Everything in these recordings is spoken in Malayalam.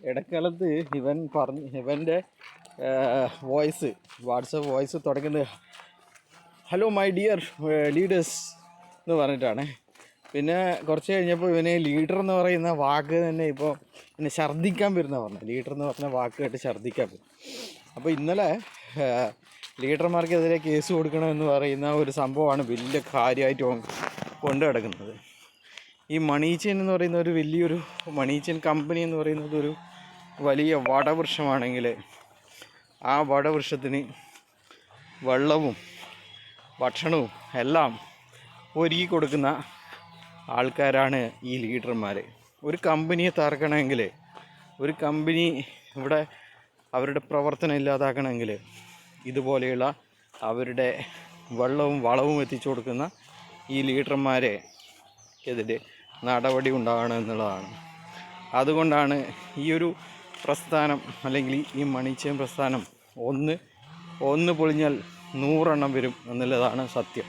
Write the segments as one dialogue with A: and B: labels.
A: ഇടക്കാലത്ത് ഇവൻ പറഞ്ഞ് ഇവന്റെ വോയിസ് വാട്സപ്പ് വോയിസ് തുടങ്ങുന്നത് ഹലോ മൈ ഡിയർ ലീഡേഴ്സ് എന്ന് പറഞ്ഞിട്ടാണ്. പിന്നെ കുറച്ച് കഴിഞ്ഞപ്പോൾ ഇവനെ ലീഡർ എന്ന് പറയുന്ന വാക്ക് തന്നെ ഇപ്പോൾ പിന്നെ ഛർദ്ദിക്കാൻ വരുന്ന പറഞ്ഞു ലീഡർ എന്ന് പറഞ്ഞ വാക്ക് കേട്ട് ഛർദ്ദിക്കാൻ വരും അപ്പോൾ ഇന്നലെ ലീഡർമാർക്കെതിരെ കേസ് കൊടുക്കണമെന്ന് പറയുന്ന ഒരു സംഭവമാണ് വലിയ കാര്യമായിട്ട് കൊണ്ട് കിടക്കുന്നത് ഈ മണീച്ചൻ എന്ന് പറയുന്ന ഒരു വലിയൊരു മണീച്ചൻ കമ്പനി എന്ന് പറയുന്നത് ഒരു വലിയ വടവൃക്ഷമാണെങ്കിൽ ആ വടവൃക്ഷത്തിന് വെള്ളവും ഭക്ഷണവും എല്ലാം ഒരുക്കി കൊടുക്കുന്ന ആൾക്കാരാണ് ഈ ലീഡർമാർ. ഒരു കമ്പനിയെ തകർക്കണമെങ്കിൽ ഒരു കമ്പനി ഇവിടെ അവരുടെ പ്രവർത്തനം ഇല്ലാതാക്കണമെങ്കിൽ ഇതുപോലെയുള്ള അവരുടെ വെള്ളവും വളവും എത്തിച്ചു കൊടുക്കുന്ന ഈ ലീഡർമാരെ എതിരെ നടപടി ഉണ്ടാകണം എന്നുള്ളതാണ് അതുകൊണ്ടാണ് ഈ ഒരു പ്രസ്ഥാനം അല്ലെങ്കിൽ ഈ മണിച്ചയം പ്രസ്ഥാനം ഒന്ന് ഒന്ന് പൊളിഞ്ഞാൽ നൂറെണ്ണം വരും എന്നുള്ളതാണ് സത്യം.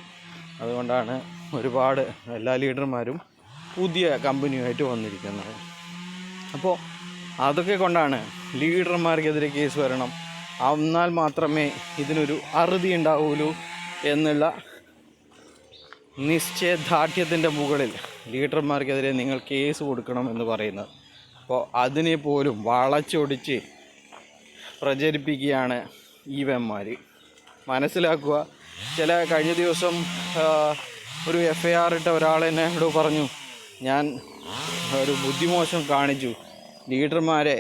A: അതുകൊണ്ടാണ് ഒരുപാട് എല്ലാ ലീഡർമാരും പുതിയ കമ്പനിയുമായിട്ട് വന്നിരിക്കുന്നത്. അപ്പോൾ അതൊക്കെ കൊണ്ടാണ് ലീഡർമാർക്കെതിരെ കേസ് വരണം. എന്നാൽ മാത്രമേ ഇതിനൊരു അറുതി ഉണ്ടാവുള്ളൂ എന്നുള്ള നിശ്ചയദാർഢ്യത്തിന്റെ മുകളിൽ ലീഡർമാർക്കെതിരെ നിങ്ങൾ കേസ് കൊടുക്കണം എന്ന് പറയുന്നത്. അപ്പോൾ അതിനെ പോലും വളച്ചൊടിച്ച് പ്രചരിപ്പിക്കുകയാണ് ഈ ഈവന്മാർ മനസ്സിലാക്കുക ചില കഴിഞ്ഞ ദിവസം ഒരു എഫ് ഐ ആർ ഇട്ട ഒരാൾ ഇവിടെ പറഞ്ഞു ഞാൻ ഒരു ബുദ്ധിമോശം കാണിച്ചു. ലീഡർമാരെ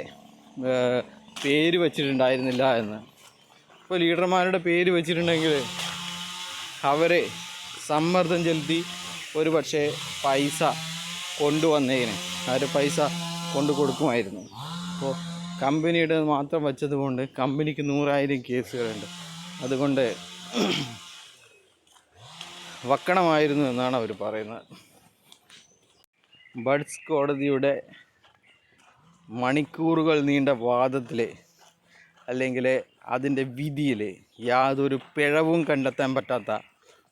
A: പേര് വച്ചിട്ടുണ്ടായിരുന്നില്ല എന്ന്. ഇപ്പോൾ ലീഡർമാരുടെ പേര് വച്ചിട്ടുണ്ടെങ്കിൽ അവരെ സമ്മർദ്ദം ചെലുത്തി ഒരു പക്ഷേ പൈസ കൊണ്ടുവന്നതിന് അവർ പൈസ കൊണ്ടു കൊടുക്കുമായിരുന്നു അപ്പോൾ കമ്പനിയുടെ മാത്രം വച്ചതുകൊണ്ട് കമ്പനിക്ക് നൂറായിരം കേസുകളുണ്ട്. അതുകൊണ്ട് വക്കണമായിരുന്നു എന്നാണ് അവർ പറയുന്നത്. ബഡ്സ് കോടതിയുടെ മണിക്കൂറുകൾ നീണ്ട വാദത്തിൽ അല്ലെങ്കിൽ അതിന്റെ വിധിയിൽ യാതൊരു പിഴവും കണ്ടെത്താൻ പറ്റാത്ത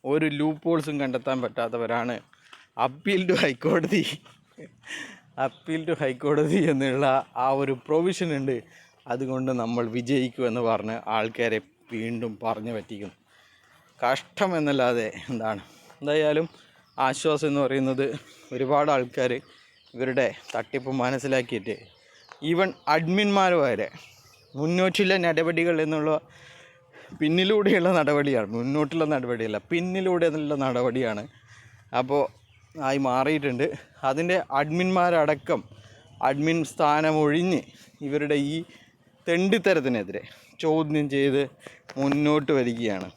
A: ഒരു ലൂപ്പ് ഹോൾസും കണ്ടെത്താൻ പറ്റാത്തവരാണ് അപ്പീൽ ടു ഹൈക്കോടതി അപ്പീൽ ടു ഹൈക്കോടതി എന്നുള്ള ആ ഒരു പ്രൊവിഷൻ ഉണ്ട്. അതുകൊണ്ട് നമ്മൾ വിജയിക്കുമെന്ന് പറഞ്ഞ് ആൾക്കാരെ വീണ്ടും പറഞ്ഞു പറ്റിക്കും. കഷ്ടം എന്നല്ലാതെ എന്താണ്? എന്തായാലും ആശ്വാസം എന്ന് പറയുന്നത് ഒരുപാട് ആൾക്കാർ ഇവരുടെ തട്ടിപ്പ് മനസ്സിലാക്കിയിട്ട് ഈവൻ അഡ്മിന്മാർ വരെ മുന്നോട്ടുള്ള നടപടികൾ എന്നുള്ള പിന്നിലൂടെയുള്ള നടപടിയാണ് മുന്നോട്ടുള്ള നടപടിയല്ല പിന്നിലൂടെയുള്ള നടപടിയാണ്. അപ്പോൾ ആയി മാറിയിട്ടുണ്ട്. അതിന്റെ അഡ്മിന്മാരടക്കം അഡ്മിൻ സ്ഥാനമൊഴിഞ്ഞ് ഇവരുടെ ഈ തെണ്ടിത്തരത്തിനെതിരെ ചോദ്യം ചെയ്ത് മുന്നോട്ട് വരികയാണ്.